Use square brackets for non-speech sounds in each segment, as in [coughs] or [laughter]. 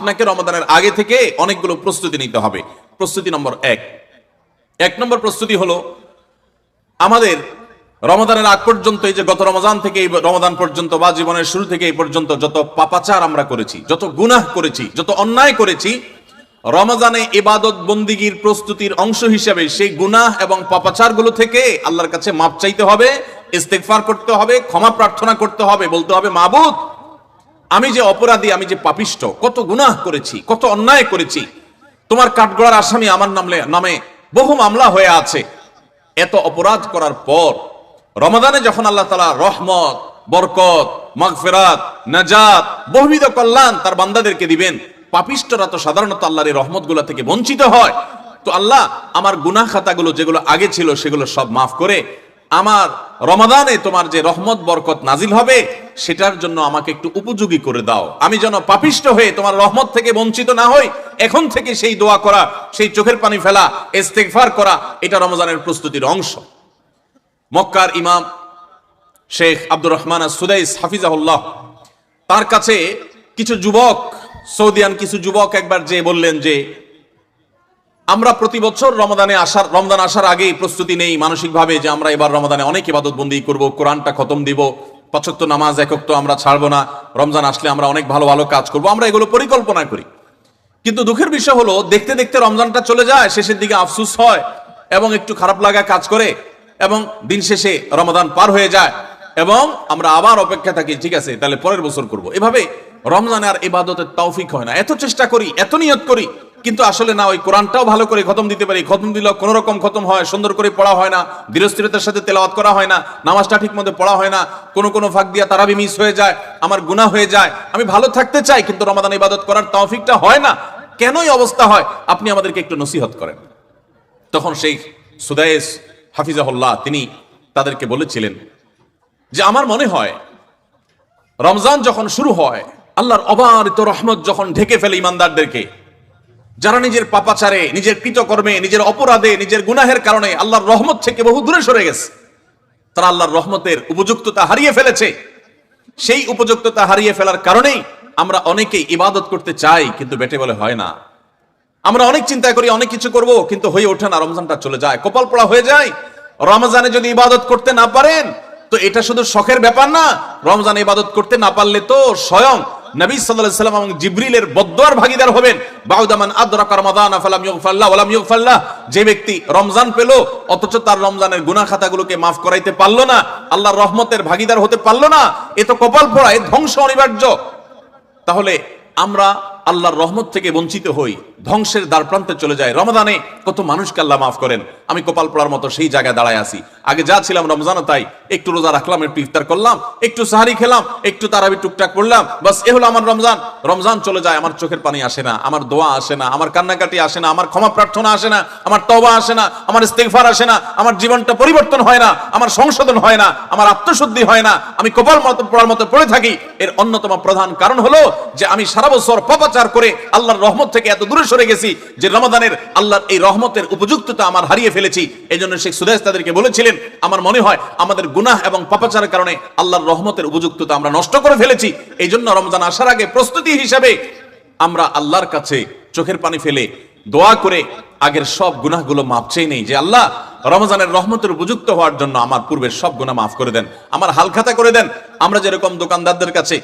আপনাকে রমাদানের আগে থেকে অনেকগুলো প্রস্তুতি নিতে হবে। প্রস্তুতি নম্বর এক। এক নম্বর প্রস্তুতি হলো, আমাদের রমাদানের আগ পর্যন্ত, এই যে গত রমজান থেকে এই রমাদান পর্যন্ত বা জীবনের শুরু থেকে এই পর্যন্ত যত পাপাচার আমরা করেছি, যত গুনাহ করেছি, যত অন্যায় করেছি, রমজানে ইবাদত বন্দিগির প্রস্তুতির অংশ হিসেবে সেই গুনাহ এবং পাপাচারগুলো থেকে আল্লাহর কাছে মাপ চাইতে হবে, ইস্তেগফার করতে হবে, ক্ষমা প্রার্থনা করতে হবে, বলতে হবে, মাবুদ আমি যে অপরাধী, আমি যে পাপিষ্ট, কত গুনাহ করেছি, কত অন্যায় করেছি, তোমার কাঠগড়ার আসামি আমার নামলে, নামে বহু মামলা হয়ে আছে। এত অপরাধ করার পর, রমাদানে যখন আল্লাহ তালা রহমত, বরকত, মাগফেরাত, নাজাত, বহুবিধ কল্যাণ তার বান্দাদেরকে দিবেন, পাপিষ্টরা তো সাধারণত আল্লাহর এই রহমত থেকে বঞ্চিত হয়। তো আল্লাহ আমার গুনাহ খাতাগুলো যেগুলো আগে ছিল, সেগুলো সব মাফ করে, আমার রমাদানে তোমার যে রহমত, বরকত নাজিল হবে সেটার জন্য আমাকে একটু উপযোগী করে দাও। আমি যেন পাপিষ্ট হয়ে তোমার রহমত থেকে বঞ্চিত না হই, এখন থেকে সেই দোয়া করা, সেই চোখের পানি ফেলা, ইস্তেগফার করা, এটা রমজানের প্রস্তুতির অংশ। মক্কার ইমাম শেখ আব্দুর রহমান সুদাইস হাফিজাহুল্লাহ, তার কাছে কিছু যুবক, সৌদিয়ান কিছু যুবক একবার যে বললেন যে, আমরা প্রতি বছর রমাদানে আসার, রমজান আসার আগেই প্রস্তুতি নেই মানসিকভাবে যে আমরা এবার রমাদানে অনেক ইবাদত বন্দি করব, কোরআনটা খতম দিব পাঁচক্ত নামাজ একক তো আমরা ছাড়বো না, রমজান আসলে আমরা অনেক ভালো ভালো কাজ করব, আমরা এগুলো পরিকল্পনা করি। কিন্তু দুঃখের বিষয় হলো, দেখতে দেখতে রমজানটা চলে যায়, শেষের দিকে আফসুস হয় এবং একটু খারাপ লাগা কাজ করে এবং দিন শেষে রমাদান পার হয়ে যায় এবং আমরা আবার অপেক্ষা থাকি, ঠিক আছে, তাহলে পরের বছর করব। এভাবে রমজানে আর ইবাদতের তৌফিক হয় না। এত চেষ্টা করি, এত নিয়ত করি কিন্তু আসলে না, ওই কোরআনটাও ভালো করে খতম দিতে পারি। খতম দিলেও কোনো রকম খতম হয়, সুন্দর করে পড়া হয় না, ধীরস্থিরতার সাথে তেলাওয়াত করা হয় না, নামাজটা ঠিক মতো পড়া হয় না, কোনো কোনো ফাঁক দিয়া তারাবি মিস হয়ে যায়, আমার গুনাহ হয়ে যায়। আমি ভালো থাকতে চাই, কিন্তু রমাদান ইবাদত করার তৌফিকটা হয় না। কেনই অবস্থা হয়? আপনি আমাদেরকে একটু নসিহত করেন। তখন সেই সুদায়েস হাফিজাহুল্লাহ, তিনি তাদেরকে বলেছিলেন যে, আমার মনে হয়, রমজান যখন শুরু হয়, আল্লাহর অবারিত রহমত যখন ঢেকে ফেলে ইমানদারদেরকে যারা নিজের পাপাচারে, নিজের কৃতকর্মে, নিজের অপরাধে, নিজের গুনাহের কারণে আল্লাহর রহমত থেকে বহু দূরে সরে গেছে, তারা আল্লাহর রহমতের উপযুক্ততা হারিয়ে ফেলেছে। সেই উপযুক্ততা হারিয়ে ফেলার কারণেই আমরা অনেকেই ইবাদত করতে চাই, কিন্তু বেটে বলে হয় না। আমরা অনেক চিন্তা করি, অনেক কিছু করব, কিন্তু হয়ে ওঠে না, রমজানটা চলে যায়, কপাল পড়া হয়ে যায়। রমজানে যদি ইবাদত করতে না পারেন, তো এটা শুধু শখের ব্যাপার না, রমজানে ইবাদত করতে না পারলে তো স্বয়ং নবী সাল্লাল্লাহু সাল্লাম এবং জিব্রিলের বদদুয়ার ভাগীদার হবেন। বাউদামান আদরাকা রমাদান ফালাম ইউগফাল্লাহ ওয়ালাম ইউগফাল্লাহ যে ব্যক্তি রমজান পেল, অথচ তার রমজানের গুনাহ খাতাগুলোকে মাফ করাইতে পারল না, আল্লাহর রহমতের ভাগীদার হতে পারল না, এ তো কপাল পোড়া, এ ধ্বংস অনিবার্য। তাহলে আমরা আল্লাহর রহমত থেকে বঞ্চিত হই। ধ্বংসের দ্বার প্রান্তে চলে যায়। রমাদানে কত মানুষকে আল্লাহ মাফ করেন। আমি কপাল পড়ার মতো সেই জায়গায় দাঁড়ায় আছি। আগে যা ছিলাম রমজানও তাই। একটু রোজা রাখলাম, একটু ইফতার করলাম, একটু সাহারি খেলাম, একটু তারাবি, টুকটাক করলাম বাস, এ হলো আমার রমজান। রমজান চলে যায়, আমার চোখের পানি আসে না, আমার দোয়া আসে না, আমার কান্নাকাটি আসে না, আমার ক্ষমা প্রার্থনা আসে না, আমার তবা আসে না, আমার ইস্তেগফার আসে না, আমার জীবনটা পরিবর্তন হয় না, আমার সংশোধন হয় না, আমার আত্মশুদ্ধি হয় না। আমি কপাল মতো পড়ার মতো পড়ে থাকি। এর অন্যতম প্রধান কারণ হলো যে আমি সারা বছর পাপাচার করে আল্লাহর রহমত থেকে এত দূরে সরে গেছি, যে রমাদানের আল্লাহর এই রহমতের উপযুক্ততা আমার হারিয়ে ফেলেছি এই জন্য শেখ সুদেশ তাদেরকে বলেছিলেন, আমার মনে হয় আমাদের গুনাহ এবং পাপাচারের কারণে আল্লাহর রহমতের উপযুক্ততা আমরা নষ্ট করে ফেলেছি। এই জন্য রমজান আসার আগে প্রস্তুতি হিসাবে আমরা আল্লাহর কাছে চোখের পানি ফেলে দোয়া করে আগের সব গুনাহগুলো মাপ চেয়ে নেই যে, আল্লাহ, রমজানের রহমতের উপযুক্ত হওয়ার জন্য আমার পূর্বের সব গুনাহ মাফ করে দেন, আমার হালখাতা করে দেন। আমরা যেরকম দোকানদারদের কাছে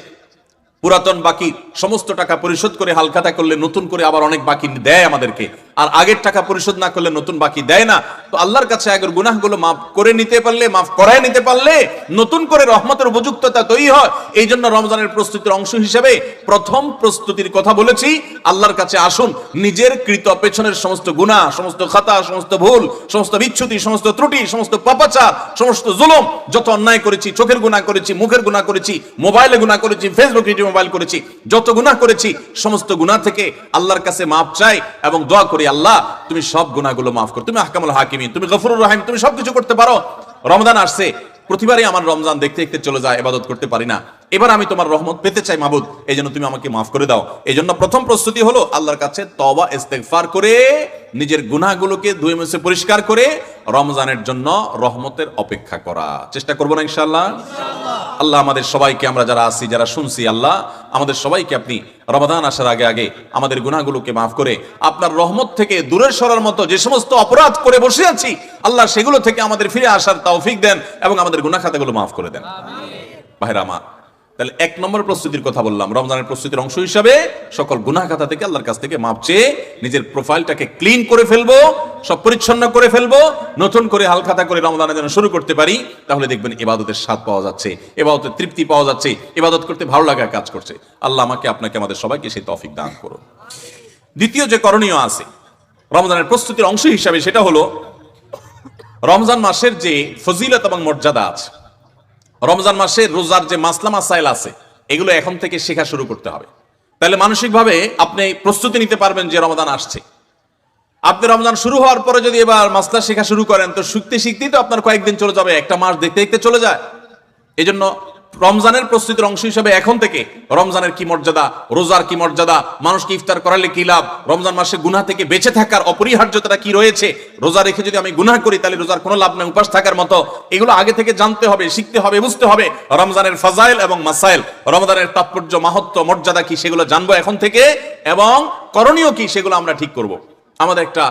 পুরাতন বাকি, সমস্ত টাকা পরিশোধ করে হালখাতা করলে নতুন করে আবার অনেক বাকি দেয় আমাদেরকে। আর আগের টাকা পরিশোধ না করলে নতুন বাকি দেয় না। তো আল্লাহর কাছে আগের গুনাহগুলো মাফ করে নিতে পারলে, মাফ করায় নিতে পারলে নতুন করে রহমতের উপযুক্ততা তৈরি হয়। এই জন্য রমজানের প্রস্তুতির অংশ হিসেবে প্রথম প্রস্তুতির কথা বলেছি, আল্লাহর কাছে আসুন, নিজের কৃত পেছনের সমস্ত গুনাহ, সমস্ত খাতা, সমস্ত ভুল, সমস্ত বিচ্ছুতি, সমস্ত ত্রুটি, সমস্ত পাপাচার, সমস্ত জুলুম, যত অন্যায় করেছি, চোখের গুনাহ করেছি, মুখের গুনাহ করেছি, মোবাইলে গুনাহ করেছি ফেসবুক মোবাইল করেছি, যত গুনাহ করেছি, সমস্ত গুনাহ থেকে আল্লাহর কাছে মাপ চাই এবং দোয়া করি আল্লাহ, তুমি সব গুণাগুলো মাফ করো। তুমি আহকামুল হাকিমিন, তুমি গফরুর রাহিম, তুমি সবকিছু করতে পারো। রমজান আসছে, প্রতিবারই আমার রমজান দেখতে দেখতে চলে যায় এবাদত করতে পারি না। এবার আমি তোমার রহমত পেতে চাই মাবুদ এই জন্য তুমি আমাকে মাফ করে দাও। এই জন্য প্রথম প্রস্তুতি হলো আল্লাহর কাছে তবা ইস্তেগফার করে নিজের গুনাহগুলোকে ধুয়ে মুছে পরিষ্কার করে রমজানের জন্য রহমতের অপেক্ষা করা। চেষ্টা করব না ইনশাআল্লাহ? আল্লাহ আমাদের সবাইকে আমরা যারা আছি যারা শুনছি আল্লাহ আমাদের সবাইকে আপনি রমাদান আসার আগে আগে আমাদের গুনাহগুলোকে মাফ করে আপনার রহমত থেকে দূরের সরার মতো যে সমস্ত অপরাধ করে বসে আছি আল্লাহ সেগুলো থেকে আমাদের ফিরে আসার তৌফিক দেন এবং আমাদের গুনাহ খাতাগুলো মাফ করে দেন। ভাইরা আমার তাহলে এক নম্বর প্রস্তুতির কথা বললাম। রমজানের প্রস্তুতির অংশ হিসাবে সকল গুনাহ খাতা থেকে আল্লাহর কাছ থেকে মাপ চেয়ে নিজের প্রোফাইলটাকে ক্লিন করে ফেলব, সব পরিচ্ছন্ন করে ফেলব, নতুন করে হালখাতা করে রমজানের যেন শুরু করতে পারি। তাহলে দেখবেন এবাদতের স্বাদ পাওয়া যাচ্ছে এবাদতের তৃপ্তি পাওয়া যাচ্ছে এবাদত করতে ভালো লাগা কাজ করছে। আল্লাহ আমাকে, আপনাকে, আমাদের সবাইকে সেই তৌফিক দান করুন। দ্বিতীয় যে করণীয় আছে, রমজানের প্রস্তুতির অংশ হিসাবে সেটা হলো, রমজান মাসের যে ফজিলত এবং মর্যাদা আছে রমজান মাসে রোজার যে মাসলা মাসাইল আছে, এগুলো এখন থেকে শেখা শুরু করতে হবে। তাহলে মানসিকভাবে আপনি প্রস্তুতি নিতে পারবেন যে রমজান আসছে। আপনি রমজান শুরু হওয়ার পরে যদি এবার মাসলা শেখা শুরু করেন, তো শিখতে শিখতেই তো আপনার কয়েকদিন চলে যাবে, একটা মাস দেখতে দেখতে চলে যায়। এজন্য জন্য রমজানের প্রস্তুতির অংশ হিসাবে এখন থেকে রমজানের কি মর্যাদা, রোজার কি মর্যাদা, মানুষকে ইফতার করালে কি লাভ, রমজান মাসে গুনাহ থেকে বেঁচে থাকার অপরিহার্যতা কি রয়েছে, রোজা রেখে যদি আমি গুনাহ করি তাহলে রোজার কোনো লাভ নেই, উপাস থাকার মতো। এগুলো আগে থেকে জানতে হবে, শিখতে হবে, বুঝতে হবে। রমজানের ফাজাইল এবং মাসাইল, রমজানের তাৎপর্য, মাহাত্ম, মর্যাদা কি সেগুলো জানব এখন থেকে এবং করণীয় কি সেগুলো আমরা ঠিক করব। আমাদের একটা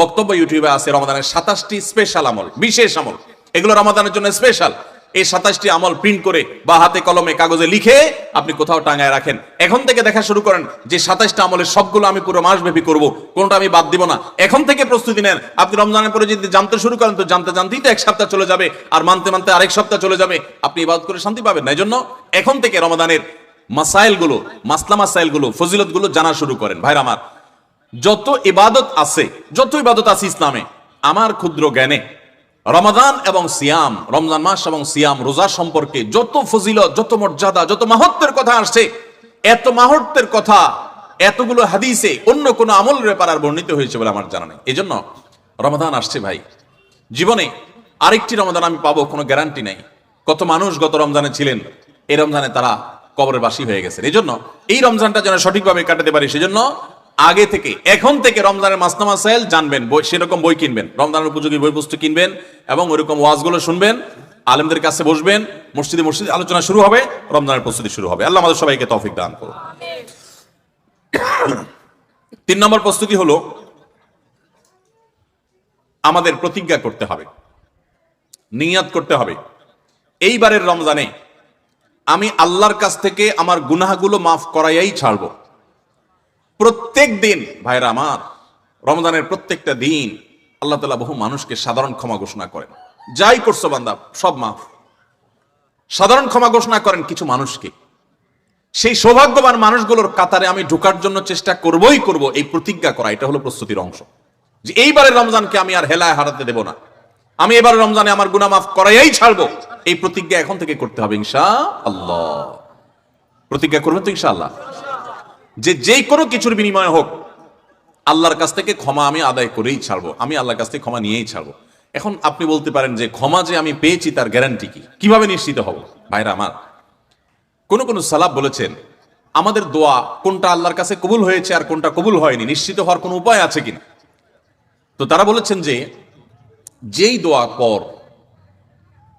বক্তব্য ইউটিউবে আছে রমাদানের সাতাশটি স্পেশাল আমল, বিশেষ আমল। এগুলো রমাদানের জন্য স্পেশাল এই সাতাশটি আমল প্রিন্ট করে বা হাতে কলমে কাগজে লিখে আপনি কোথাও টাঙায় রাখেন। এখন থেকে দেখা শুরু করেন যে সাতাশটা আমলের সবগুলো আমি পুরো মাস ব্যাপী করব, কোনটা আমি বাদ দিব না। এখন থেকে প্রস্তুতি নেন। আপনি রমজানের পরে যদি জানতে শুরু করেন, তো জানতে জানতেই তো এক সপ্তাহ চলে যাবে আর মানতে মানতে আরেক সপ্তাহ চলে যাবে। আপনি ইবাদ করে শান্তি পাবেন না। জন্য এখন থেকে রমাদানের মাসাইলগুলো মাসলা মাসাইলগুলো ফজিলতগুলো জানা শুরু করেন। ভাইরা আমার, যত ইবাদত আছে, যত ইবাদত আছে ইসলামে, আমার ক্ষুদ্র জ্ঞানে রমাদান এবং সিয়াম, রমজান মাস এবং সিয়াম রোজা সম্পর্কে যত ফজিলত, যত মর্যাদা, যত মাহত্বের কথা আসছে, এত মাহত্বের কথা, এতগুলো হাদিসে অন্য কোনো আমল আর বর্ণিত হয়েছে বলে আমার জানা নেই। এই জন্য রমাদান আসছে ভাই। জীবনে আরেকটি রমাদান আমি পাবো, কোনো গ্যারান্টি নাই। কত মানুষ গত রমজানে ছিলেন, এই রমজানে তারা কবরের বাসী হয়ে গেছে এই জন্য এই রমজানটা যেন সঠিকভাবে কাটাতে পারি, সেজন্য আগে থেকে, এখন থেকে রমজানের মাসনামা সাইল জানবেন, বই, সেরকম বই কিনবেন। রমজানের উপযোগী বই পুস্তক কিনবেন এবং ওইরকম ওয়াজগুলো শুনবেন, আলেমদের কাছে বসবেন, মসজিদে মসজিদে আলোচনা শুরু হবে, রমজানের প্রস্তুতি শুরু হবে। আল্লাহ আমাদের সবাইকে তৌফিক দান করুন। [coughs] তিন নম্বর প্রস্তুতি হলো, আমাদের প্রতিজ্ঞা করতে হবে, নিয়াত করতে হবে। এইবারের রমজানে আমি আল্লাহর কাছ থেকে আমার গুনাহগুলো মাফ করাইয়াই ছাড়বো। প্রত্যেক দিন, ভাইরা আমার, রমজানের প্রত্যেকটা দিন আল্লাহ তালা বহু মানুষকে সাধারণ ক্ষমা ঘোষণা করেন। যাই করছ বান্দা, সব মাফ। সাধারণ ক্ষমা ঘোষণা করেন কিছু মানুষকে। সেই সৌভাগ্যবান মানুষগুলোর কাতারে আমি ঢোকার জন্য চেষ্টা করবই করব, এই প্রতিজ্ঞা করা, এটা হলো প্রস্তুতির অংশ। যে এইবারের রমজানকে আমি আর হেলায় হারাতে দেব না। আমি এবার রমজানে আমার গুনাহ মাফ করাইয়াই ছাড়বো। এই প্রতিজ্ঞা এখন থেকে করতে হবে ইনশা আল্লাহ প্রতিজ্ঞা করবেন তো ইনশা আল্লাহ যে যেই কোনো কিছুর বিনিময় হোক, আল্লাহর কাছ থেকে ক্ষমা আমি আদায় করেই ছাড়বো। আমি আল্লাহর কাছ থেকে ক্ষমা নিয়েই ছাড়বো। এখন আপনি বলতে পারেন যে ক্ষমা যে আমি পেয়েছি তার গ্যারান্টি কি? কীভাবে নিশ্চিত হব? ভাইরা আমার, কোন কোন সালাব বলেছেন, আমাদের দোয়া কোনটা আল্লাহর কাছে কবুল হয়েছে আর কোনটা কবুল হয়নি? নিশ্চিত হওয়ার কোনো উপায় আছে কিনা? তো তারা বলেছেন যে, যেই দোয়া পর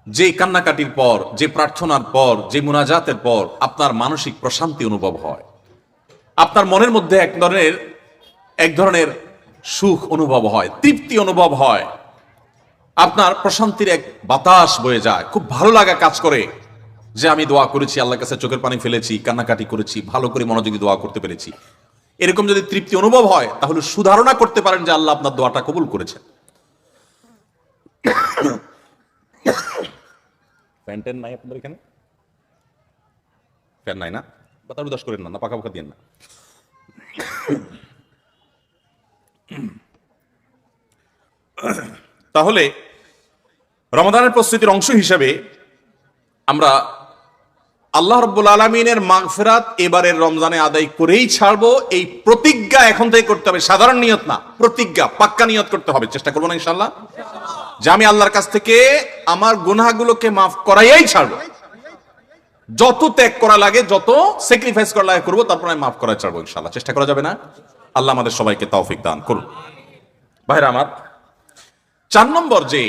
যে কান্নাকাটির পর, যে প্রার্থনার পর, যে মুনাজাতের পর আপনার মানসিক প্রশান্তি অনুভব হয়। আপনার মনের মধ্যে এক ধরনের এক ধরনের সুখ অনুভব হয়, তৃপ্তি অনুভব হয়। আপনার প্রশান্তির এক বাতাস বয়ে যায়। খুব ভালো লাগা কাজ করে যে আমি দোয়া করেছি, আল্লাহর কাছে চোখের পানি ফেলেছি, কান্নাকাটি করেছি, ভালো করে মনোযোগী দোয়া করতে পেরেছি। এরকম যদি তৃপ্তি অনুভব হয়, তাহলে সুধারণা করতে পারেন যে আল্লাহ আপনার দোয়াটা কবুল করেছেন। [coughs] ফ্যান নাই আপনাদের এখানে? ফ্যান নাই না? বাতার উদাস করেন না না পাকা পাকা দিয়ে না। তাহলে রমাদানের প্রস্তুতির অংশ হিসাবে আমরা আল্লাহ রব্বুল আলমিনের মাগফেরাত এবারের রমজানে আদায় করেই ছাড়বো। এই প্রতিজ্ঞা এখন থেকে করতে হবে। সাধারণ নিয়ত না, প্রতিজ্ঞা, পাক্কা নিয়ত করতে হবে। চেষ্টা করব না ইনশাল্লাহ যে আমি আল্লাহর কাছ থেকে আমার গুনাহগুলোকে মাফ করাইয়াই ছাড়বো। যত ত্যাগ করা লাগে, যত স্যাক্রিফাইস করা লাগে করব, তারপর আমি মাফ করা চাইব ইনশাল্লাহ চেষ্টা করা যাবে না? আল্লাহ আমাদের সবাইকে তৌফিক দান করুন। ভাইরা আমার, চার নম্বর যে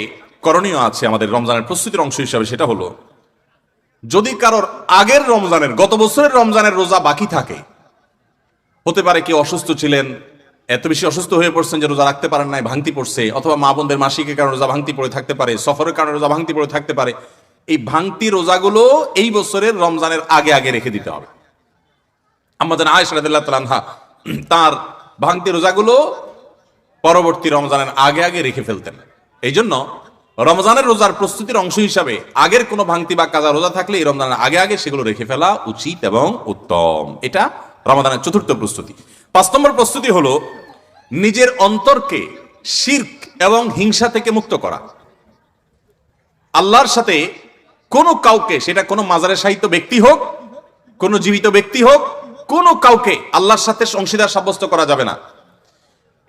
করণীয় আছে আমাদের রমজানের প্রস্তুতির অংশ হিসাবে সেটা হলো, যদি কারোর আগের রমজানের, গত বছরের রমজানের রোজা বাকি থাকে, হতে পারে কেউ অসুস্থ ছিলেন, এত বেশি অসুস্থ হয়ে পড়ছেন যে রোজা রাখতে পারেন নাই, ভাঙতি পড়ছে, অথবা মা বোনদের মাসিকের কারণে রোজা ভাঙতি পড়ে থাকতে পারে, সফরের কারণে রোজা ভাঙতি পড়ে থাকতে পারে এই ভাঙতি রোজাগুলো এই বছরের রমজানের আগে আগে রেখে দিতে হবে। আমাদের আয়েশ রাদিল্লাহ তালানহা তার ভাঙতি রোজাগুলো পরবর্তী রমজানের আগে আগে রেখে ফেলতেন। এই জন্য রমজানের রোজার প্রস্তুতির অংশ হিসাবে আগের কোনো ভাঙতি বা কাজা রোজা থাকলে এই রমজানের আগে আগে সেগুলো রেখে ফেলা উচিত এবং উত্তম। এটা রমাদানের চতুর্থ প্রস্তুতি। পাঁচ নম্বর প্রস্তুতি হলো নিজের অন্তরকে শির্ক এবং হিংসা থেকে মুক্ত করা। আল্লাহর সাথে কোনো কাউকে, সেটা কোনো মাজারের সাহিত্য ব্যক্তি হোক, কোনো জীবিত ব্যক্তি হোক, কোনো কাউকে আল্লাহর সাথে অংশীদার সাব্যস্ত করা যাবে না।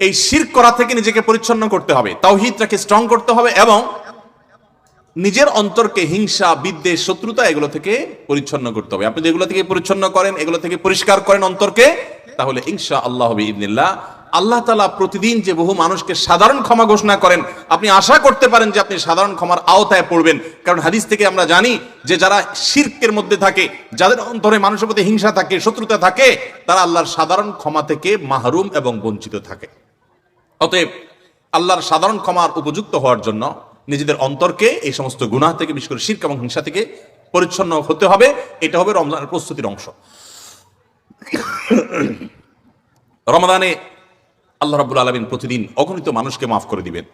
এই শির করা থেকে নিজেকে পরিচ্ছন্ন করতে হবে, তাওহিদটাকে স্ট্রং করতে হবে এবং নিজের অন্তরকে হিংসা, বিদ্বেষ, শত্রুতা এগুলো থেকে পরিচ্ছন্ন করতে হবে। আপনি যেগুলো থেকে পরিচ্ছন্ন করেন, এগুলো থেকে পরিষ্কার করেন অন্তরকে, তাহলে ইনশা আল্লাহ ইবনিল্লাহ আল্লাহ তালা প্রতিদিন যে বহু মানুষকে সাধারণ ক্ষমা ঘোষণা করেন, আপনি আশা করতে পারেন যে আপনি সাধারণ ক্ষমার আওতায় পড়বেন। কারণ হাদিস থেকে আমরা জানি যে যারা শির্কের মধ্যে থাকে, যাদের অন্তরে মানুষের প্রতি হিংসা থাকে, শত্রুতা থাকে, তারা আল্লাহর সাধারণ ক্ষমা থেকে মাহরুম এবং বঞ্চিত থাকে। অতএব আল্লাহর সাধারণ ক্ষমার উপযুক্ত হওয়ার জন্য নিজেদের অন্তরকে, এই সমস্ত গুনাহ থেকে, বিশেষ করে শির্ক এবং হিংসা থেকে পরিচ্ছন্ন হতে হবে। এটা হবে রমজানের প্রস্তুতির অংশ। [coughs] রমাদানে আল্লাহ রাব্বুল আলমিন প্রতিদিন অগণিত মানুষকে মাফ করে দিবেন।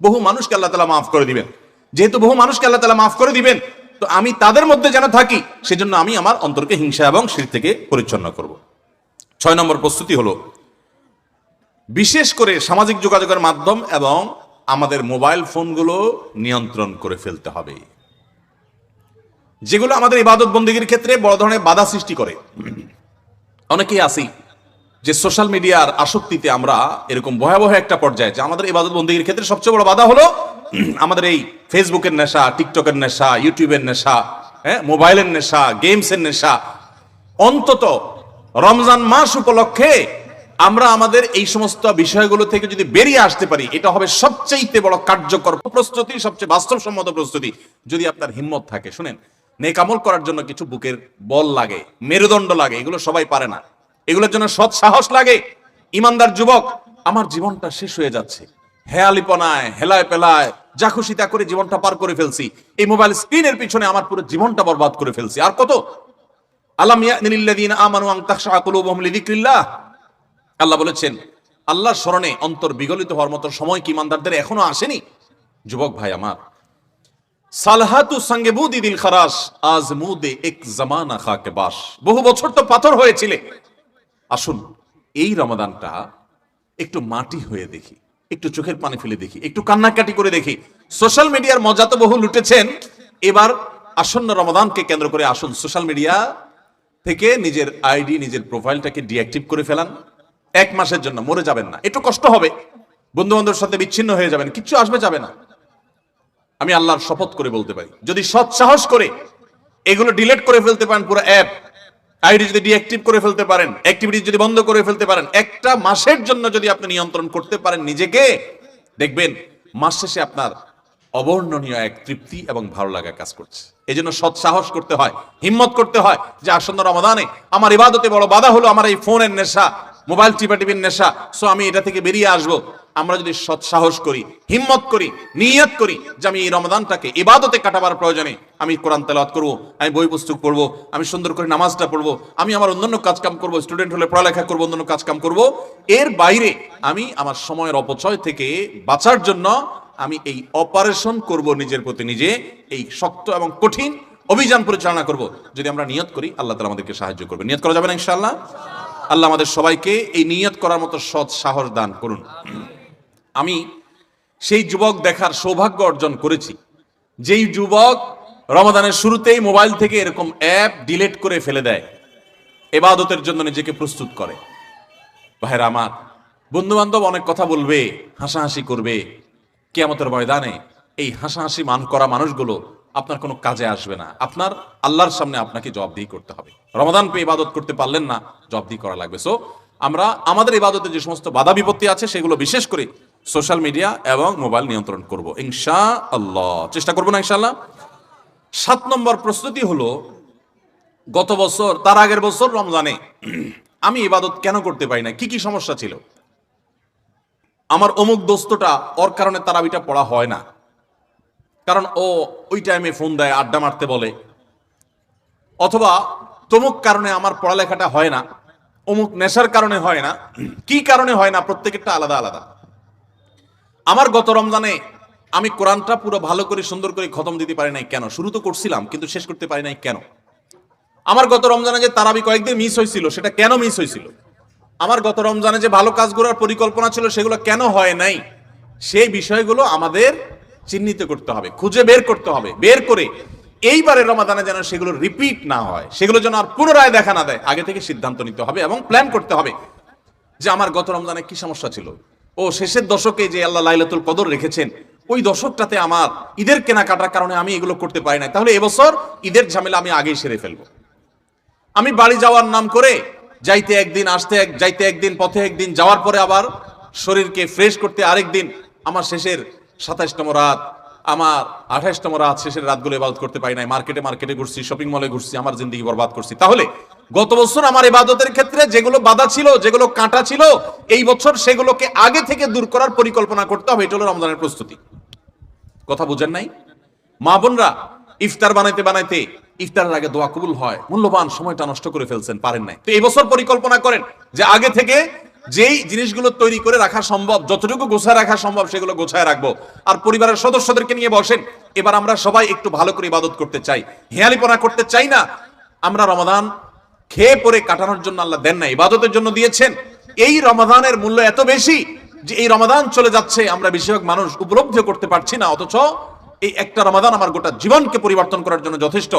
বহু মানুষকে আল্লাহ তালা মাফ করে দিবেন। যেহেতু বহু মানুষকে আল্লাহ তালা মাফ করে দিবেন, তো আমি তাদের মধ্যে যেন থাকি, সেজন্য আমি আমার অন্তরকে হিংসা এবং শির থেকে পরিচ্ছন্ন করব। ছয় নম্বর প্রস্তুতি হলো, বিশেষ করে সামাজিক যোগাযোগের মাধ্যম এবং আমাদের মোবাইল ফোনগুলো নিয়ন্ত্রণ করে ফেলতে হবে। যেগুলো আমাদের ইবাদত বন্দীগীর ক্ষেত্রে বড় ধরনের বাধা সৃষ্টি করে। অনেকেই আসি যে সোশ্যাল মিডিয়ার আসক্তিতে আমরা এরকম ভয়াবহ একটা পর্যায়ে যে আমাদের ইবাদত বন্দীগীর ক্ষেত্রে সবচেয়ে বড় বাধা হলো [clears throat] আমাদের এই ফেসবুকের নেশা, টিকটকের নেশা, ইউটিউবের নেশা হ্যাঁ মোবাইলের নেশা, গেমসের নেশা। অন্তত রমজান মাস উপলক্ষে আমরা আমাদের এই সমস্ত বিষয়গুলো থেকে যদি বেরিয়ে আসতে পারি, এটা হবে সবচেয়ে বড় কার্যকর প্রস্তুতি, সবচেয়ে বাস্তবসম্মত প্রস্তুতি, যদি আপনার হিম্মত থাকে। শুনেন নেকামল করার জন্য কিছু বুকের বল লাগে, মেরুদণ্ড লাগে, এগুলো সবাই পারে না। এগুলোর জন্য সৎ সাহস লাগে। ইমানদার যুবক, আমার জীবনটা শেষ হয়ে যাচ্ছে। হেয়ালিপনায়, হেলায় পেলায়, যা খুশি তা করে জীবনটা পার করে ফেলছি। এই মোবাইল স্ক্রিনের পিছনে আমার পুরো জীবনটা বরবাদ করে ফেলছি। আর কত? আল্লাহ বলেছেন, আল্লাহর স্মরণে অন্তর বিগলিত হওয়ার মতো সময় কি ইমানদারদের এখনও আসেনি? যুবক ভাই আমার, সালহাতু সঙ্গে বুদি দিল খারাস আজ মুদে এক জামানা খাকে বাস। বহু বছর তো পাথর হয়েছিলে। আসুন, এই রমাদানটা একটু মাটি হয়ে দেখি, একটু চোখের পানি ফেলে দেখি, একটু কান্নাকাটি করে দেখি। সোশ্যাল মিডিয়ার মজা তো বহু লুটেছেন এবার আসন্ন রমাদানকে কেন্দ্র করে আসুন সোশ্যাল মিডিয়া থেকে নিজের আইডি নিজের প্রোফাইলটাকে ডিঅ্যাক্টিভ করে ফেলান। এক মাসের জন্য মরে যাবেন না। একটু কষ্ট হবে। বন্ধু বান্ধবের সাথে বিচ্ছিন্ন হয়ে যাবেন। কিচ্ছু আসবে যাবে না। আমি আল্লাহর শপথ করে বলতে পারি। যদি সৎ সাহস করে এগুলো ডিলেট করে ফেলতে পারেন পুরো অ্যাপ আইডি যদি ডিঅ্যাক্টিভ করে ফেলতে পারেন, অ্যাক্টিভিটি যদি বন্ধ করে ফেলতে পারেন, একটা মাসের জন্য যদি আপনি নিয়ন্ত্রণ করতে পারেন নিজেকে, দেখবেন মাস শেষে আপনার অবর্ণনীয় এক তৃপ্তি এবং ভালো লাগা কাজ করছে। এই জন্য সৎ সাহস করতে হয়, হিম্মত করতে হয় যে আসন্ন রমাদানে আমার ইবাদতে বড় বাধা হলো আমার এই ফোনের নেশা মোবাইল টিপা টিপির নেশা। সো আমি এটা থেকে বেরিয়ে আসব। আমরা যদি সৎ সাহস করি, হিম্মত করি, নিয়ত করি যে আমি এই রমাদানটাকে ইবাদতে কাটাবার প্রয়োজনে আমি কোরআন তেলাওয়াত করব, আমি বই পুস্তক পড়ব, আমি সুন্দর করে নামাজটা পড়ব, আমি আমার অন্যান্য কাজকাম করব স্টুডেন্ট হলে পড়ালেখা করব, অন্যান্য কাজকাম করব, এর বাইরে আমি আমার সময়ের অপচয় থেকে বাঁচার জন্য আমি এই অপারেশন করব নিজের প্রতি নিজে, এই শক্ত এবং কঠিন অভিযান পরিচালনা করব। যদি আমরা নিয়ত করি, আল্লাহ তালা আমাদেরকে সাহায্য করবে। নিয়ত করা যাবে না ইনশাআল্লাহ? আল্লাহ আমাদের সবাইকে এই নিয়ত করার মতো সৎ সাহস দান করুন। আমি সেই যুবক দেখার সৌভাগ্য অর্জন করেছি। যেই যুবক রমাদানের শুরুতেই মোবাইল থেকে এরকম অ্যাপ ডিলেট করে ফেলে দেয়। এবাদতের জন্য নিজেকে প্রস্তুত করে। ভাইরা আমার বন্ধু বান্ধব অনেক কথা বলবে, হাসাহাসি করবে। কেয়ামতের ময়দানে এই হাসাহাসি মান করা মানুষগুলো আপনার কোনো কাজে আসবে না। আপনার আল্লাহর সামনে আপনাকে জবাবদিহি করতে হবে। রমাদান পেয়ে ইবাদত করতে পারলেন না, জবাবদিহি করা লাগবে। সো আমরা আমাদের ইবাদতে যে সমস্ত বাধা বিপত্তি আছে, সেগুলো বিশেষ করে সোশ্যাল মিডিয়া এবং মোবাইল নিয়ন্ত্রণ করব। ইনশা আল্লাহ চেষ্টা করব না ইনশাআল্লাহ? সাত নম্বর প্রস্তুতি হলো, গত বছর, তার আগের বছর রমজানে আমি ইবাদত কেন করতে পারি না? কি কি সমস্যা ছিল? আমার অমুক দোস্তটা ওর কারণে তারাবিটা পড়া হয় না। কারণ ও ওই টাইমে ফোন দেয়, আড্ডা মারতে বলে। অথবা তমুক কারণে আমার পড়ালেখাটা হয় না, অমুক নেশার কারণে হয় না, কি কারণে হয় না, প্রত্যেকেরটা আলাদা আলাদা। আমার গত রমজানে আমি কোরআনটা পুরো ভালো করে, সুন্দর করে খতম দিতে পারি নাই কেন? শুরু তো করছিলাম, কিন্তু শেষ করতে পারি নাই কেন? আমার গত রমজানে যে তারাবি কয়েকদিন মিস হয়েছিল, সেটা কেন মিস হয়েছিল? আমার গত রমজানে যে ভালো কাজগুলোর পরিকল্পনা ছিল, সেগুলো কেন হয় নাই? সেই বিষয়গুলো আমাদের চিহ্নিত করতে হবে, খুঁজে বের করতে হবে, বের করে এইবারের রমাদানে যেন সেগুলো রিপিট না হয়, সেগুলো যেন আর পুনরায় দেখা না দেয়, আগে থেকে সিদ্ধান্ত নিতে হবে এবং প্ল্যান করতে হবে যে আমার গত রমজানে কি সমস্যা ছিল। ও শেষের দশকে যে আল্লাহ লাইলাতুল কদর রেখেছেন, ওই দশকটাতে আমার ঈদের কেনাকাটার কারণে আমি এগুলো করতে পারি না তাহলে এবছর ঈদের ঝামেলা আমি আগেই সেরে ফেলব। আমি বাড়ি যাওয়ার নাম করে যাইতে একদিন, আসতে এক যাইতে একদিন, পথে একদিন, যাওয়ার পরে আবার শরীরকে ফ্রেশ করতে আরেক দিন আমার শেষের সাতাইশতম রাত, আমার আঠাইশতম রাত শেষের রাতগুলো ইবাদত করতে পারি নাই। মার্কেটে মার্কেটে ঘুরছি শপিং মলে ঘুরছি, আমার জিন্দগি বরবাদ করছি। তাহলে গত বছর আমার ইবাদতের ক্ষেত্রে যেগুলো বাধা ছিল, যেগুলো কাঁটা ছিল, এই বছর সেগুলোকে আগে থেকে দূর করার পরিকল্পনা করতে হবে, এটা হলো রমজানের প্রস্তুতি। কথা বুঝেন নাই? মা বোনরা, ইফতার বানাইতে বানাইতে, ইফতারের আগে দোয়া কবুল হয়। মূল্যবান সময়টা নষ্ট করে ফেলছেন, পারেন নাই। তো এই বছর পরিকল্পনা করেন যে আগে থেকে যেই জিনিসগুলো তৈরি করে রাখা সম্ভব, যতটুকু গোছায় রাখা সম্ভব, সেগুলো গোছায় রাখব। আর পরিবারের সদস্যদেরকে নিয়ে বসেন, এবার আমরা সবাই একটু ভালো করে ইবাদত করতে চাই। হেয়ালিপনা করতে চাই না, আমরা রমাদান খেয়ে পরে কাটানোর জন্য আল্লাহ দেন না, ইবাদতের জন্য দিয়েছেন। এই রমাদানের মূল্য এত বেশি যে এই রমাদান চলে যাচ্ছে, আমরা বেশিরভাগ মানুষ উপলব্ধি করতে পারছি না, অথচ এই একটা রমাদান আমার গোটা জীবনকে পরিবর্তন করার জন্য যথেষ্ট।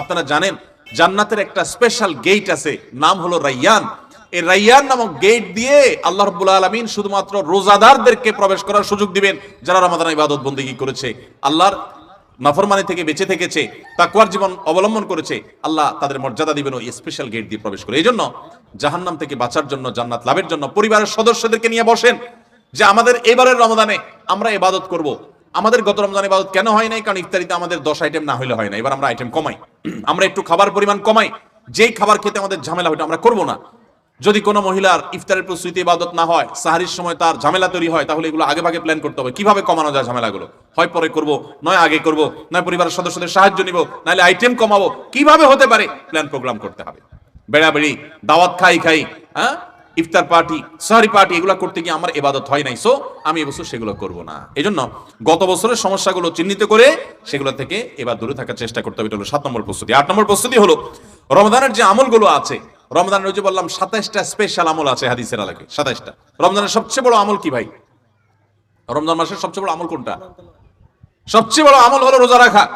আপনারা জানেন, জান্নাতের একটা স্পেশাল গেট আছে, নাম হলো রাইয়ান। এই রাইয়ান নামক গেট দিয়ে আল্লাহ রাব্বুল আলামিন শুধুমাত্র রোজাদারদেরকে প্রবেশ করার সুযোগ দিবেন, যারা রমাদান ইবাদত বন্দেগী করেছে। আল্লাহর নাফরমানি থেকে বেঁচে থেকেছে তাকুয়ার জীবন অবলম্বন করেছে, আল্লাহ তাদের মর্যাদা দিবেন ওই স্পেশাল গেট দিয়ে প্রবেশ করে। এই জন্য জাহান্নাম থেকে বাঁচার জন্য, জান্নাত লাভের জন্য পরিবারের সদস্যদেরকে নিয়ে বসেন যে আমাদের এবারের রমদানে আমরা ইবাদত করব। আমাদের গত রমজান ইবাদত কেন হয় নাই? কারণ ইফতারিতে আমাদের দশ আইটেম না হলে হয় না। এবার আমরা আইটেম কমাই। [clears throat] আমরা একটু খাবার পরিমাণ কমাই। যেই খাবার খেতে আমাদের ঝামেলা হইটা আমরা করব না। যদি কোনো মহিলার ইফতারের প্রস্তুতি ইবাদত না হয়, সাহারির সময় তার ঝামেলা তৈরি হয়, তাহলে এগুলো আগে ভাগে প্ল্যান করতে হবে। কীভাবে কমানো যায় ঝামেলাগুলো? হয় পরে করব, নয় আগে করব, নয় পরিবারের সদস্যদের সাহায্য নিব, নাহলে আইটেম কমাবো। কীভাবে হতে পারে? প্ল্যান প্রোগ্রাম করতে হবে। বেড়াবেড়ি, দাওয়াত খাই খাই হ্যাঁ? ইফতার পার্টি সাহারি পার্টি এগুলো করতে গিয়ে আমার এবাদত হয় নাই। সো আমি এবছর সেগুলো করব না। এই জন্য গত বছরের সমস্যাগুলো চিহ্নিত করে সেগুলো থেকে এবার দূরে থাকার চেষ্টা করতে হবে। এটা হলো সাত নম্বর প্রস্তুতি। আট নম্বর প্রস্তুতি হলো রমদানের যে আমলগুলো আছে রমজানের রোজে বললাম, সাতাইশটা স্পেশাল আমল আছে হাদিসের আলাকে, সাতাইশটা। রমজানের সবচেয়ে বড় আমল কি ভাই? রমজান মাসের সবচেয়ে বড় আমল কোনটা? সবচেয়ে বড় আমল হলো রোজা রাখা।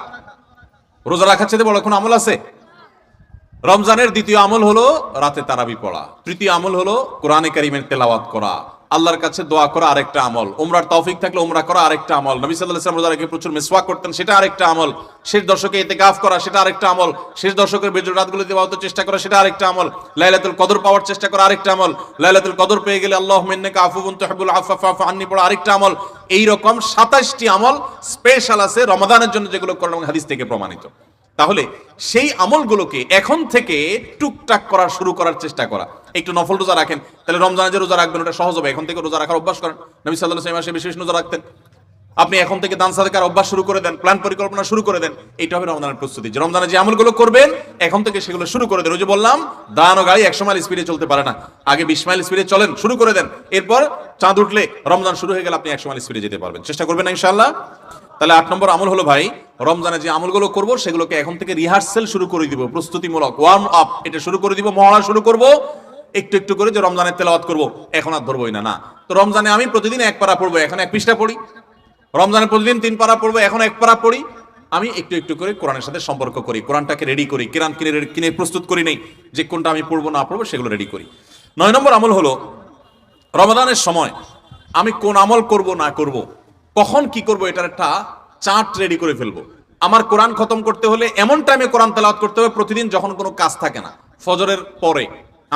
রোজা রাখার চেয়ে বড় কোনো আমল আছে? রমজানের দ্বিতীয় আমল হলো রাতে তারাবি পড়া। তৃতীয় আমল হলো কোরআনে কারিমের তেলাওয়াত করা। আল্লাহর কাছে দোয়া করা আরেকটা আমল। ওমরার তৌফিক থাকলে ওমরা করা আরেকটা আমল। নবী সাল্লাল্লাহু আলাইহি ওয়াসাল্লাম রোজা রেখে প্রচুর মিসওয়াক করতেন, সেটা আরেকটা আমল। শেষ দশকে ইতিকাফ করা, সেটা আরেকটা আমল। শেষ দশকের বেজর রাতগুলোতে ইবাদতের চেষ্টা করা, সেটা আরেকটা আমল। লাইলাতুল কদর পাওয়ার চেষ্টা করা আরেকটা আমল। লাইলাতুল কদর পেয়ে গেলে আল্লাহুম্মা ইন্নাকা আফুবুন তুহিব্বুল আফওয়া ফাফু আন্নি পড়া আরেকটা আমল। এই রকম 27টি আমল স্পেশাল আছে রমাদানের জন্য যেগুলো এবং হাদিস থেকে প্রমাণিত। তাহলে সেই আমলগুলোকে এখন থেকে টুকটাক করা শুরু করার চেষ্টা করা। একটু নফল রোজা রাখেন, তাহলে রমজানে যে রোজা রাখবেন ওটা সহজ হবে। এখন থেকে রোজা রাখার অভ্যাস করেন। নবী সাল্লাল্লাহু আলাইহি ওয়াসাল্লাম বিশেষ রোজা রাখতেন। আপনি এখন থেকে দান সাদাকার অভ্যাস শুরু করে দেন প্ল্যান পরিকল্পনা শুরু করে দেন। এইটা হবে রমজানের প্রস্তুতি। যে রমজানে যে আমলগুলো করবেন, এখন থেকে সেগুলো শুরু করে দেন। ওই যে বললাম, দান ও গাড়ি একশো মাইল স্পিডে চলতে পারে না। আগে বিশ মাইল স্পিডে চলেন, শুরু করে দেন। এরপর চাঁদ উঠলে রমজান শুরু হয়ে গেলে আপনি একশো মাইল স্পিডে যেতে পারবেন। চেষ্টা করবেন ইনশাআল্লাহ? তাহলে আট নম্বর আমল হলো ভাই, রমজানে যে আমলগুলো করব, সেগুলোকে এখন থেকে রিহার্সেল শুরু করে দিব, প্রস্তুতিমূলক ওয়ার্ম আপ এটা শুরু করে দিব, মহড়া শুরু করব, একটু একটু করে যে রমজানের তেলাওয়াত করব, এখন আর ধরবই না না। তো রমজানে আমি প্রতিদিন এক পারা পড়ব, এখন এক পৃষ্ঠা পড়ি। রমজানে প্রতিদিন তিন পারা পড়ব, এখন এক পারা পড়ি। আমি একটু একটু করে কোরআনের সাথে সম্পর্ক করি, কোরআনটাকে রেডি করি কোরআন কিনে কিনে প্রস্তুত করি নেই, যে কোনটা আমি পড়ব, না পড়ব, সেগুলো রেডি করি। নয় নম্বর আমল হলো রমাদানের সময় আমি কোন আমল করব, না করব কখন কি করব এটার একটা চার্ট রেডি করে ফেলব। আমার কোরআন খতম করতে হলে এমন টাইমে কোরআন তেলাওয়াত করতে হবে, প্রতিদিন যখন কোনো কাজ থাকে না, ফজরের পরে।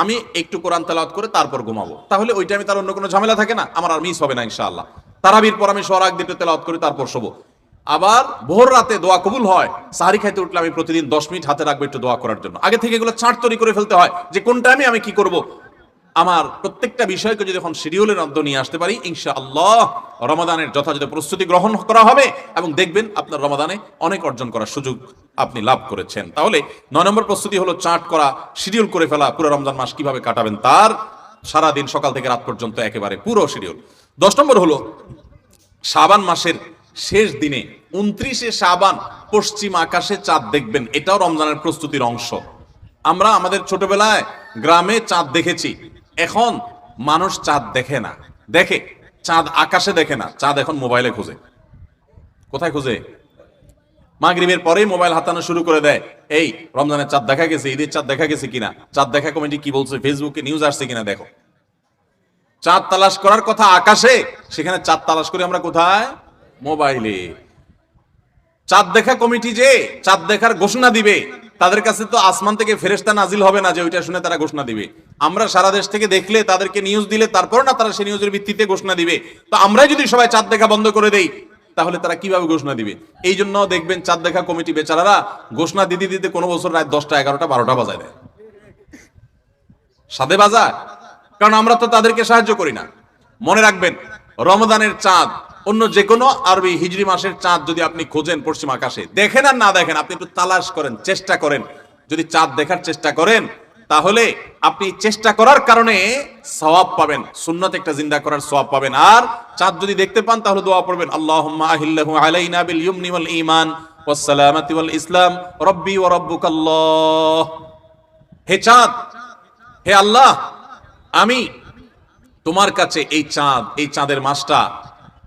আমি একটু কোরআন তেলাওয়াত করে তারপর ঘুমাবো। তাহলে ওই টাইমে তার অন্য কোনো ঝামেলা থাকে না? আমার আর মিস হবে না, ইনশাআল্লাহ। তারাবির পর আমি সোয়ার আগ দিতে তেলাওয়াত করি, তারপর শোবো। আবার ভোর রাতে দোয়া কবুল হয়, সাহারি খাইতে উঠলে আমি প্রতিদিন দশ মিনিট হাতে রাখব একটু দোয়া করার জন্য। আগে থেকে এগুলো ছাঁট তৈরি করে ফেলতে হয় যে কোন টাইমে আমি কি করব। আমার প্রত্যেকটা বিষয়কে যদি এখন শিডিউলের মধ্যে নিয়ে আসতে পারি ইনশা আল্লাহ রমাদানের যথাযথ প্রস্তুতি গ্রহণ করা হবে এবং দেখবেন আপনার রমাদানে অনেক অর্জন করার সুযোগ আপনি লাভ করেছেন। তাহলে নয় নম্বর প্রস্তুতি হলো চার্ট করা শিডিউল করে ফেলা, পুরো রমজান মাস কীভাবে কাটাবেন তার সারা দিন সকাল থেকে রাত পর্যন্ত একেবারে পুরো শিডিউল দশ নম্বর হলো শাবান মাসের শেষ দিনে উনত্রিশে শাবান পশ্চিম আকাশে চাঁদ দেখবেন, এটাও রমজানের প্রস্তুতির অংশ। আমরা আমাদের ছোটবেলায় গ্রামে চাঁদ দেখেছি এখন মানুষ চাঁদ দেখে না। দেখে, চাঁদ আকাশে দেখে না, চাঁদ এখন মোবাইলে খোঁজে। কোথায় খোঁজে? মাগরিবের পরেই মোবাইল হাতানো শুরু করে দেয়। এই, রমজানের চাঁদ দেখা গেছে, ঈদের চাঁদ দেখা গেছে কিনা? চাঁদ দেখা কমিটি কি বলছে? ফেসবুকে নিউজ আসছে কিনা দেখো। চাঁদ তালাশ করার কথা আকাশে, সেখানে চাঁদ তালাশ করি আমরা কোথায়? মোবাইলে। চাঁদ দেখা কমিটি যে, চাঁদ দেখার ঘোষণা দিবে, তাদের কাছে তো আসমান থেকে ফেরেস্তা নাজিল হবে না যে, ওইটা শুনে তারা ঘোষণা দিবে। আমরা সারা দেশ থেকে দেখলে, তাদেরকে নিউজ দিলে তারপর না তারা সেই নিউজের ভিত্তিতে ঘোষণা দিবে। তো আমরাই যদি সবাই চাঁদ দেখা বন্ধ করে দেই, তাহলে তারা কীভাবে ঘোষণা দিবে? এই জন্য দেখবেন চাঁদ দেখা কমিটি বেচারারা ঘোষণা দিতে দিতে কোনো বছর রাত দশটা, এগারোটা, বারোটা বাজায় দেয়। সাদে বাজার কারণ আমরা তো তাদেরকে সাহায্য করি না। মনে রাখবেন রমদানের চাঁদ, অন্য যে কোনো আরবি হিজরি মাসের চাঁদ যদি আপনি খোঁজেন পশ্চিম আকাশে, দেখেন আর না দেখেন, আপনি একটু তালাশ করেন, চেষ্টা করেন। যদি চাঁদ দেখার চেষ্টা করেন তাহলে আপনি চেষ্টা করার কারণে সওয়াব পাবেন। সুন্নত একটা জিন্দা করার সওয়াব পাবেন। আর চাঁদ যদি দেখতে পান, তাহলে দোয়া পড়বেন, আল্লাহুম্মা আহিল্লাহু আলাইনা বিল ইয়ুমনি ওয়াল ঈমান ওয়াস সালামাতি ওয়াল ইসলাম, রব্বি ওয়া রাব্বুকাল্লাহ। হে চাঁদ, হে আল্লাহ, আমি তোমার কাছে এই চাঁদ, এই চাঁদের মাসটা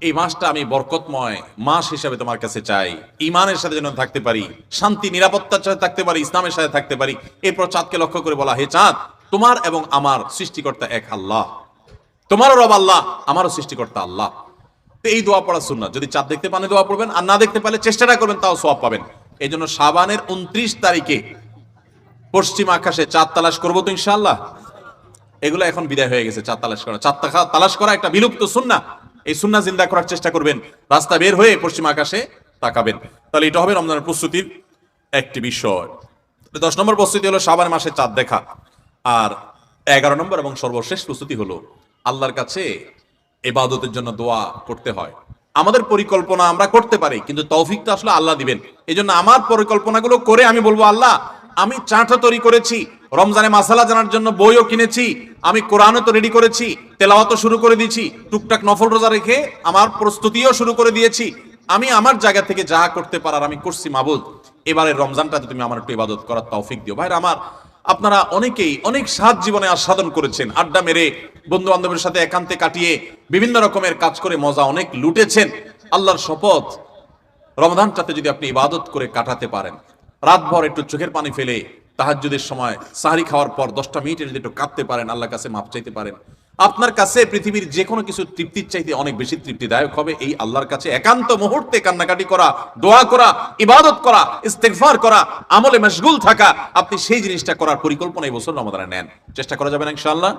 এই মাসটা আমি বরকতময় মাস হিসাবে তোমার কাছে চাই। ইমানের সাথে যেন থাকতে পারি, শান্তি, নিরাপত্তার সাথে থাকতে পারি, ইসলামের সাথে থাকতে পারি। এরপর চাঁদকে লক্ষ্য করে বলা, হে চাঁদ, তোমার এবং আমার সৃষ্টিকর্তা এক আল্লাহ। তোমারও রব আল্লাহ, আমারও সৃষ্টিকর্তা আল্লাহ। এই দোয়া পড়া শুননা যদি চাঁদ দেখতে পান, দোয়া পড়বেন। আর না দেখতে পারলে চেষ্টাটা করবেন, তাও সওয়াব পাবেন। এই জন্য সাবানের উনত্রিশ তারিখে পশ্চিম আকাশে চাঁদ তালাশ করব তো ইনশাআল্লাহ। এগুলো এখন বিদায় হয়ে গেছে, চাঁদ তালাশ করা। চাঁদ তালাশ করা একটা বিলুপ্ত সুন্না এই সুন্না জিন্দা করার চেষ্টা করবেন। রাস্তা বের হয়ে পশ্চিম আকাশে তাকাবেন। তাহলে এটা হবে রমজানের প্রস্তুতির একটি বিষয়। দশ নম্বর প্রস্তুতি হলো সাবান মাসে চাঁদ দেখা। আর এগারো নম্বর এবং সর্বশেষ প্রস্তুতি হলো আল্লাহর কাছে এবাদতের জন্য দোয়া করতে হয়। আমাদের পরিকল্পনা আমরা করতে পারি, কিন্তু তৌফিকটা আসলে আল্লাহ দিবেন। এই আমার পরিকল্পনাগুলো করে আমি বলব, আল্লাহ, আমি চাঁটা তৈরি করেছি রমজানে মাসালা জানার জন্য বইও কিনেছি, আমি কোরআনও তো রেডি করেছি, তেলাওয়াতও শুরু করে দিয়েছি, টুকটাক নফল রোজা রেখে আমার প্রস্তুতিও শুরু করে দিয়েছি, আমি আমার জায়গা থেকে যা করতে পারার আমি করছি মাবুদ। এবারে রমজানটাতে তুমি আমার একটু ইবাদত করার তৌফিক দিও। ভাইরা আমার, আপনারা অনেকেই অনেক সাত জীবনে আস্বাদন করেছেন, আড্ডা মেরে বন্ধু বান্ধবের সাথে একান্তে কাটিয়ে বিভিন্ন রকমের কাজ করে মজা অনেক লুটেছেন। আল্লাহর শপথ, রমজানটাতে যদি আপনি ইবাদত করে কাটাতে পারেন, রাতভর একটু চোখের পানি ফেলে তাহাজ্জুদের সময় সাহারি খাওয়ার পর দশটা মিনিটে যদি একটু কাঁদতে পারেন, আল্লাহর কাছে মাপ চাইতে পারেন। আপনার কাছে পৃথিবীর যে কোনো কিছু তৃপ্তির চাইতে অনেক বেশি তৃপ্তিদায়ক হবে। এই আল্লাহর কাছে একান্ত মুহূর্তে কান্নাকাটি করা, দোয়া করা, ইবাদত করা ইস্তেকফার করা, আমলে মশগুল থাকা, আপনি সেই জিনিসটা করার পরিকল্পনা এই বছর রমাদানে নেন। চেষ্টা করা যাবেন না ইনশাআল্লাহ?